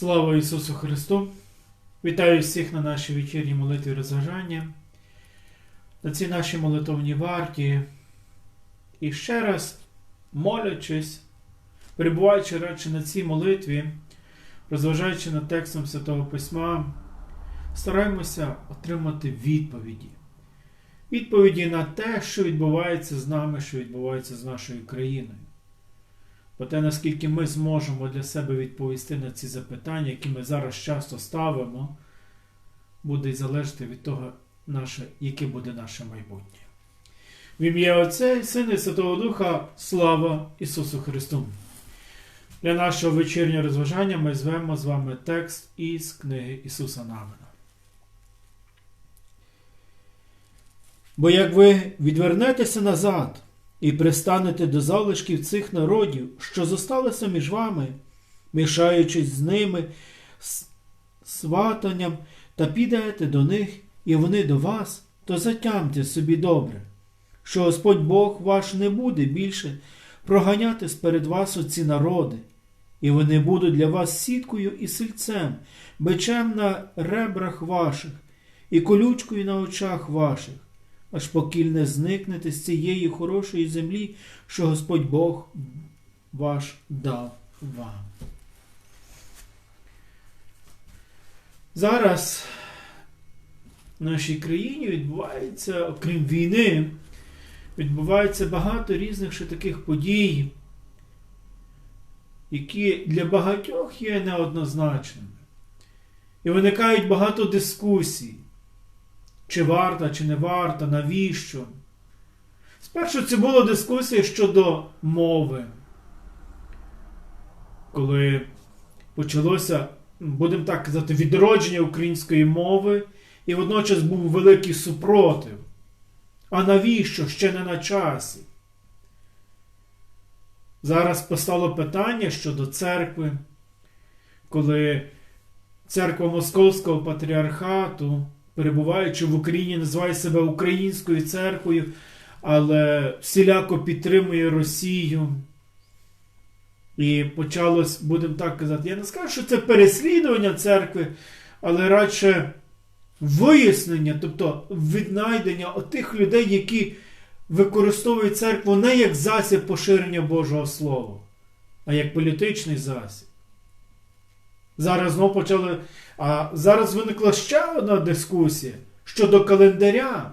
Слава Ісусу Христу! Вітаю всіх на нашій вечірній молитві розважання, на цій нашій молитовній варті. І ще раз, молячись, перебуваючи радше на цій молитві, розважаючи над текстом Святого Письма, стараємося отримати відповіді. Відповіді на те, що відбувається з нами, що відбувається з нашою країною. Бо те, наскільки ми зможемо для себе відповісти на ці запитання, які ми зараз часто ставимо, буде залежати від того, наше, яке буде наше майбутнє. В ім'я Отця і Сина і Святого Духа, слава Ісусу Христу! Для нашого вечірнього розважання ми звемо з вами текст із книги Ісуса Навина. Бо як ви відвернетеся назад, і пристанете до залишків цих народів, що зосталися між вами, мішаючись з ними сватанням, та підете до них, і вони до вас, то затямте собі добре, що Господь Бог ваш не буде більше проганяти сперед вас оці народи, і вони будуть для вас сіткою і сильцем, бичем на ребрах ваших, і колючкою на очах ваших аж покіль не зникнете з цієї хорошої землі, що Господь Бог ваш дав вам. Зараз в нашій країні відбувається, окрім війни, відбувається багато різних ще таких подій, які для багатьох є неоднозначними. І виникають багато дискусій чи варта, чи не варта, навіщо. Спершу це була дискусія щодо мови. Коли почалося, будемо так казати, відродження української мови, і водночас був великий супротив. А навіщо ще не на часі? Зараз постало питання щодо церкви, коли церква Московського патріархату перебуваючи в Україні, називає себе Українською церквою, але всіляко підтримує Росію. І почалось, будемо так казати, я не скажу, що це переслідування церкви, але радше вияснення, тобто віднайдення отих людей, які використовують церкву не як засіб поширення Божого Слова, а як політичний засіб. Зараз знову почали. А зараз виникла ще одна дискусія щодо календаря,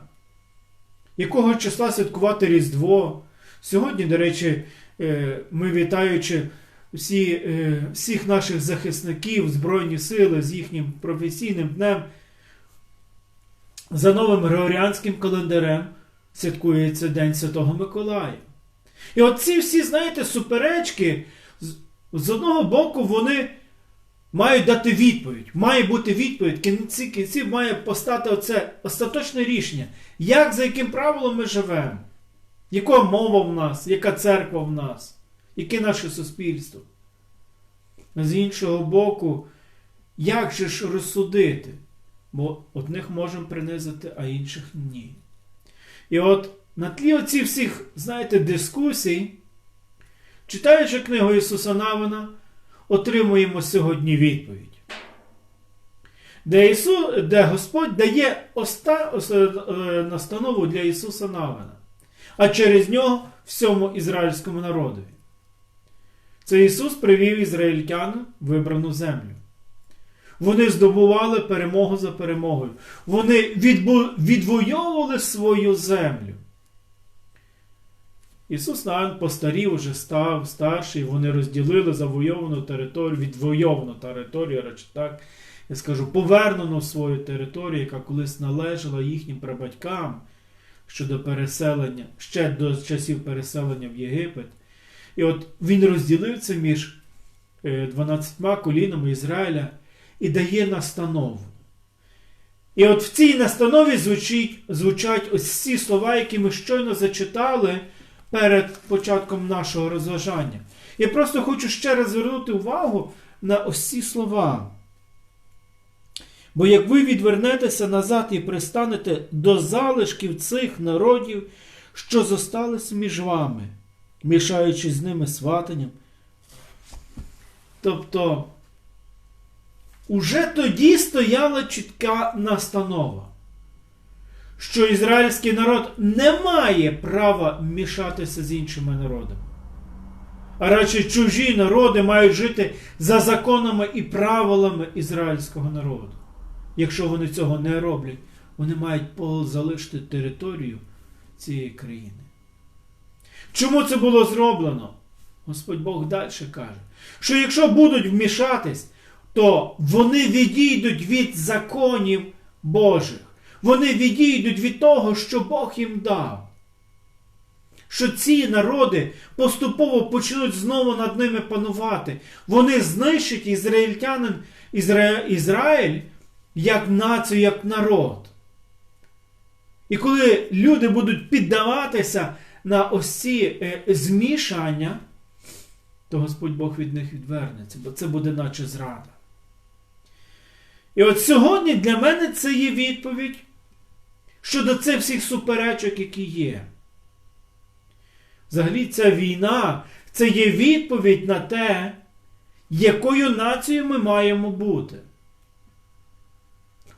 якого числа святкувати Різдво. Сьогодні, до речі, е, ми вітаючи всі, е, всіх наших захисників Збройні сили з їхнім професійним днем, за новим Григоріанським календарем святкується День Святого Миколая. І от ці всі, знаєте, суперечки, з одного боку, вони мають дати відповідь. Має бути відповідь. Кінці кінців має постати оце остаточне рішення. Як за яким правилом ми живемо? Яка мова в нас, яка церква в нас, яке наше суспільство? З іншого боку, як же ж розсудити? Бо одних можемо принизити, а інших ні. І от на тлі оці всіх, знаєте, дискусій, читаючи книгу Ісуса Навина, отримуємо сьогодні відповідь. Де Ісус, де Господь дає оста, е, настанову для Ісуса Навина, а через нього всьому ізраїльському народові. Це Ісус привів ізраїльтян вибрану землю. Вони здобували перемогу за перемогою. Вони відвоювали свою землю. Ісус Навин постарів, уже став старший, вони розділили завойовану територію, відвойовану територію, радше так, я скажу, повернену свою територію, яка колись належала їхнім прабатькам щодо переселення, ще до часів переселення в Єгипет. І от він розділив це між 12 е, колінами Ізраїля і дає настанову. І от в цій настанові звучить, звучать ось ці слова, які ми щойно зачитали перед початком нашого розважання. Я просто хочу ще раз звернути увагу на ось ці слова. Бо як ви відвернетеся назад і пристанете до залишків цих народів, що зосталися між вами, мішаючи з ними сватанням. Тобто уже тоді стояла чітка настанова, що ізраїльський народ не має права мішатися з іншими народами. А радше чужі народи мають жити за законами і правилами ізраїльського народу. Якщо вони цього не роблять, вони мають залишити територію цієї країни. Чому це було зроблено? Господь Бог далі каже, що якщо будуть вмішатись, то вони відійдуть від законів Божих. Вони відійдуть від того, що Бог їм дав. Що ці народи поступово почнуть знову над ними панувати. Вони знищать ізраїльтянин Ізра... Ізраїль як націю, як народ. І коли люди будуть піддаватися на ось ці е, змішання, то Господь Бог від них відвернеться, бо це буде наче зрада. І от сьогодні для мене це є відповідь щодо цих всіх суперечок, які є. Взагалі, ця війна це є відповідь на те, якою нацією ми маємо бути.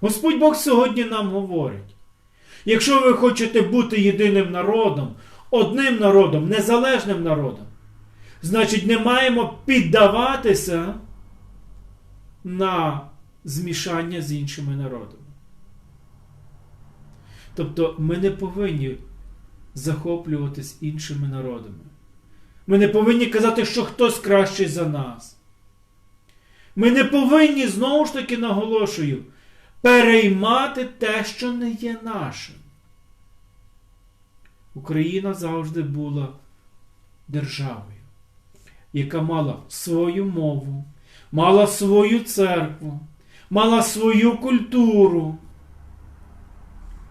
Господь Бог сьогодні нам говорить: якщо ви хочете бути єдиним народом, одним народом, незалежним народом, значить не маємо піддаватися на змішання з іншими народами. Тобто ми не повинні захоплюватись іншими народами. Ми не повинні казати, що хтось кращий за нас. Ми не повинні, знову ж таки наголошую, переймати те, що не є нашим. Україна завжди була державою, яка мала свою мову, мала свою церкву, мала свою культуру,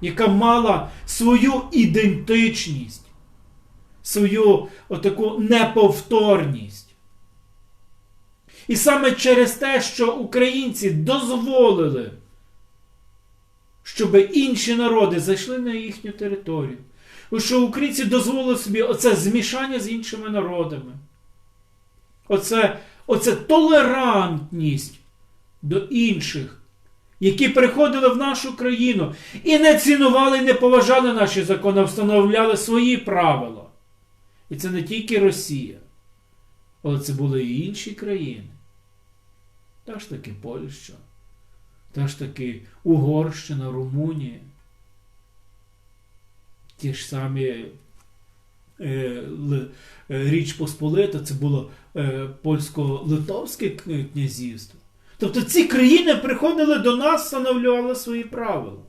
яка мала свою ідентичність, свою отаку неповторність. І саме через те, що українці дозволили, щоб інші народи зайшли на їхню територію, що українці дозволили собі оце змішання з іншими народами, оце, оце толерантність до інших, які приходили в нашу країну і не цінували і не поважали наші закони, а встановляли свої правила. І це не тільки Росія, але це були і інші країни. Та ж таки Польща, та ж таки Угорщина, Румунія. Ті ж самі е, Річ Посполита, це було е, польсько-литовське князівство. Тобто ці країни приходили до нас, встановлювали свої правила.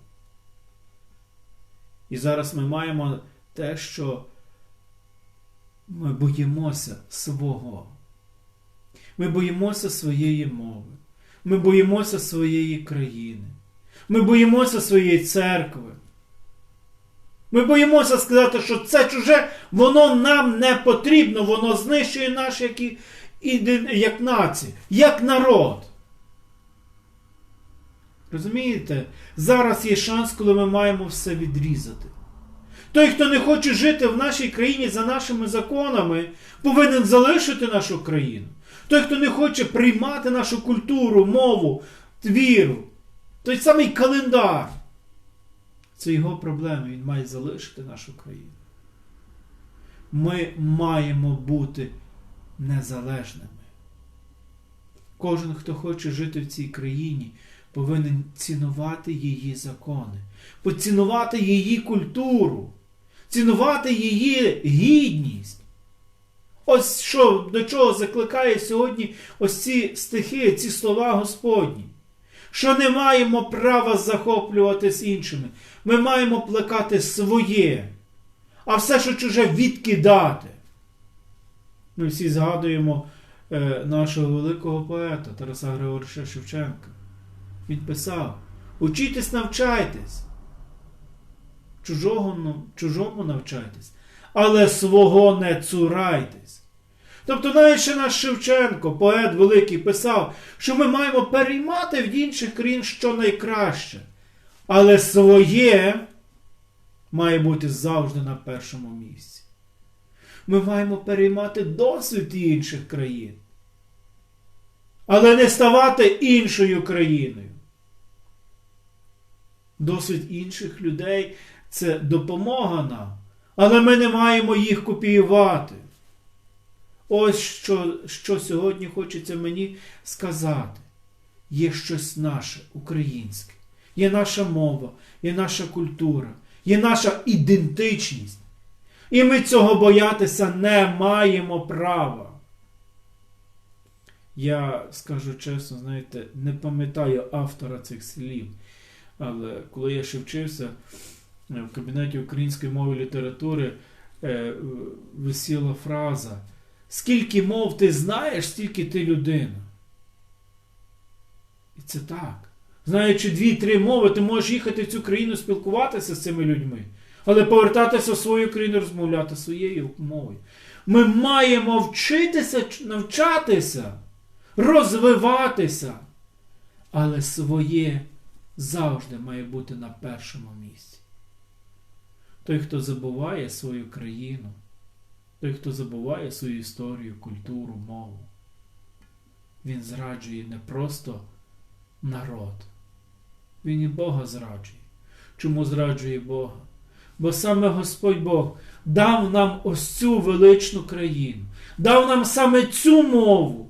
І зараз ми маємо те, що ми боїмося свого. Ми боїмося своєї мови. Ми боїмося своєї країни. Ми боїмося своєї церкви. Ми боїмося сказати, що це чуже, воно нам не потрібно, воно знищує наш як, і, як націю, як народ. Розумієте? Зараз є шанс, коли ми маємо все відрізати. Той, хто не хоче жити в нашій країні за нашими законами, повинен залишити нашу країну. Той, хто не хоче приймати нашу культуру, мову, віру, той самий календар. Це його проблеми, він має залишити нашу країну. Ми маємо бути незалежними. Кожен, хто хоче жити в цій країні, повинен цінувати її закони, поцінувати її культуру, цінувати її гідність. Ось що до чого закликає сьогодні ось ці стихи, ці слова Господні. Що не маємо права захоплюватись іншими. Ми маємо плекати своє, а все, що чуже, відкидати. Ми всі згадуємо е, нашого великого поета Тараса Григоровича Шевченка. Він писав: Учітесь, навчайтесь. Чужого, чужому навчайтесь, але свого не цурайтесь. Тобто, навіть ще наш Шевченко, поет великий, писав, що ми маємо переймати в інших країн що найкраще. Але своє має бути завжди на першому місці. Ми маємо переймати досвід інших країн. але не ставати іншою країною. Досвід інших людей це допомога нам, але ми не маємо їх копіювати. Ось що, що сьогодні хочеться мені сказати. Є щось наше, українське, є наша мова, є наша культура, є наша ідентичність. І ми цього боятися не маємо права. Я скажу чесно, знаєте, не пам'ятаю автора цих слів. Але коли я ще вчився е, в кабінеті української мови і літератури, е, висіла фраза: Скільки мов ти знаєш, стільки ти людина. І це так. Знаючи дві-три мови, ти можеш їхати в цю країну спілкуватися з цими людьми, але повертатися в свою країну, розмовляти своєю мовою. Ми маємо вчитися, навчатися, розвиватися, але своє завжди має бути на першому місці. Той, хто забуває свою країну, той, хто забуває свою історію, культуру, мову, він зраджує не просто народ, він і Бога зраджує. Чому зраджує Бога? Бо саме Господь Бог дав нам ось цю величну країну, дав нам саме цю мову,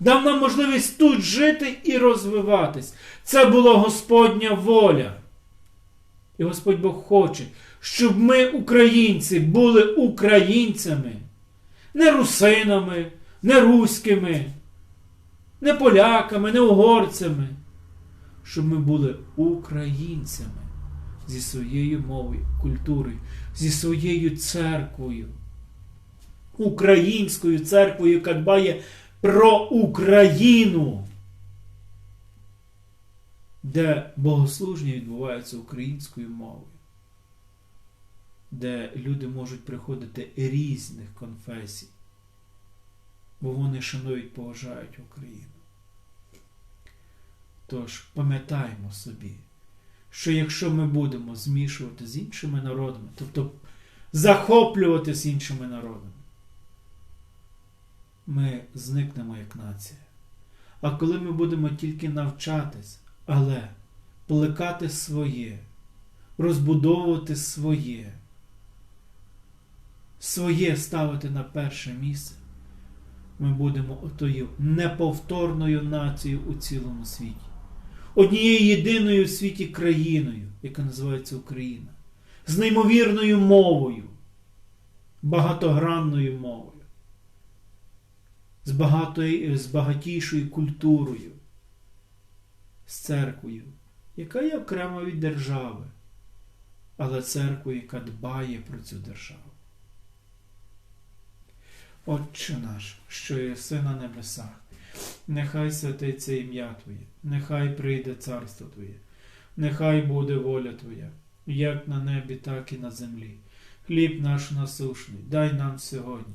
дав нам можливість тут жити і розвиватись. Це була Господня воля. І Господь Бог хоче, щоб ми, українці, були українцями, не русинами, не руськими, не поляками, не угорцями, щоб ми були українцями зі своєю мовою, культурою, зі своєю церквою, українською церквою, яка дбає про Україну, де богослуження відбувається українською мовою, де люди можуть приходити різних конфесій, бо вони шанують, поважають Україну. Тож пам'ятаємо собі, що якщо ми будемо змішувати з іншими народами, тобто захоплювати з іншими народами, ми зникнемо як нація. А коли ми будемо тільки навчатись, але плекати своє, розбудовувати своє, своє ставити на перше місце, ми будемо отою неповторною нацією у цілому світі. Однією єдиною в світі країною, яка називається Україна, з неймовірною мовою, багатогранною мовою, з, багатою, з багатійшою культурою, з церквою, яка є окремо від держави, але церквою, яка дбає про цю державу. Отче наш, що єси на небесах, нехай святиться ім'я Твоє, нехай прийде царство Твоє, нехай буде воля Твоя, як на небі, так і на землі. Хліб наш насушний, дай нам сьогодні,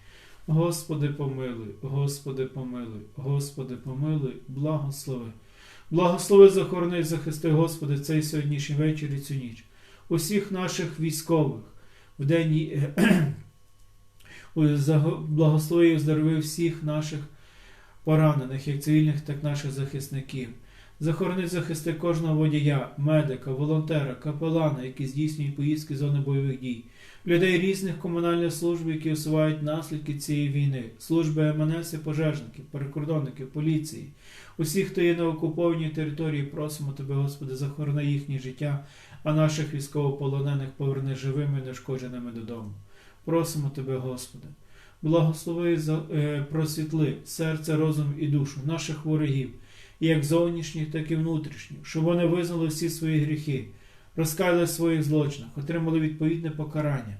Господи, помилуй, Господи, помилуй, Господи, помилуй, благослови. Благослови, захорони захисти, Господи, цей сьогоднішній вечір і цю ніч. Усіх наших військових в день благослови і оздорови всіх наших поранених, як цивільних, так і наших захисників. Захорони захисти кожного водія, медика, волонтера, капелана, які здійснюють поїздки зони бойових дій, людей різних комунальних служб, які усувають наслідки цієї війни, служби МНС і пожежників, прикордонників, поліції, усіх, хто є на окупованій території, просимо тебе, Господи, захорони їхнє життя, а наших військовополонених поверни живими і нешкодженими додому. Просимо тебе, Господи. Благослови за- е, просвітли серце, розум і душу наших ворогів, як зовнішніх, так і внутрішніх, щоб вони визнали всі свої гріхи, розкаяли в своїх злочинах, отримали відповідне покарання,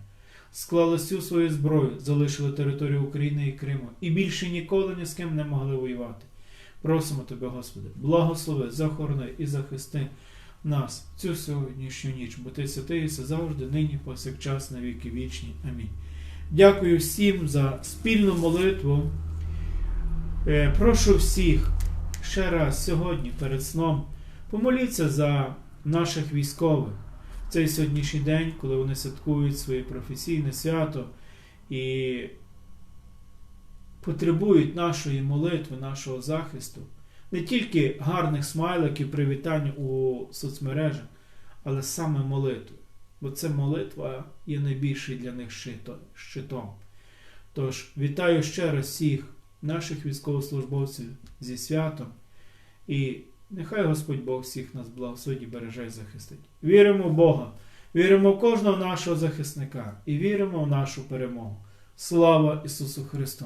склали всю свою зброю, залишили територію України і Криму і більше ніколи ні з ким не могли воювати. Просимо тебе, Господи, благослови, захорони і захисти нас цю сьогоднішню ніч, бо ти святий все завжди, нині, повсякчас, на віки вічні. Амінь. Дякую всім за спільну молитву. Е, Прошу всіх ще раз сьогодні перед сном помоліться за наших військових в цей сьогоднішній день, коли вони святкують своє професійне свято і потребують нашої молитви, нашого захисту, не тільки гарних смайликів, привітань у соцмережах, але саме молитви. Бо це молитва є найбільший для них щитом. Тож вітаю ще раз всіх наших військовослужбовців зі святом. І нехай Господь Бог всіх нас благословить і береже і захистить. Віримо в Бога, віримо в кожного нашого захисника і віримо в нашу перемогу. Слава Ісусу Христу!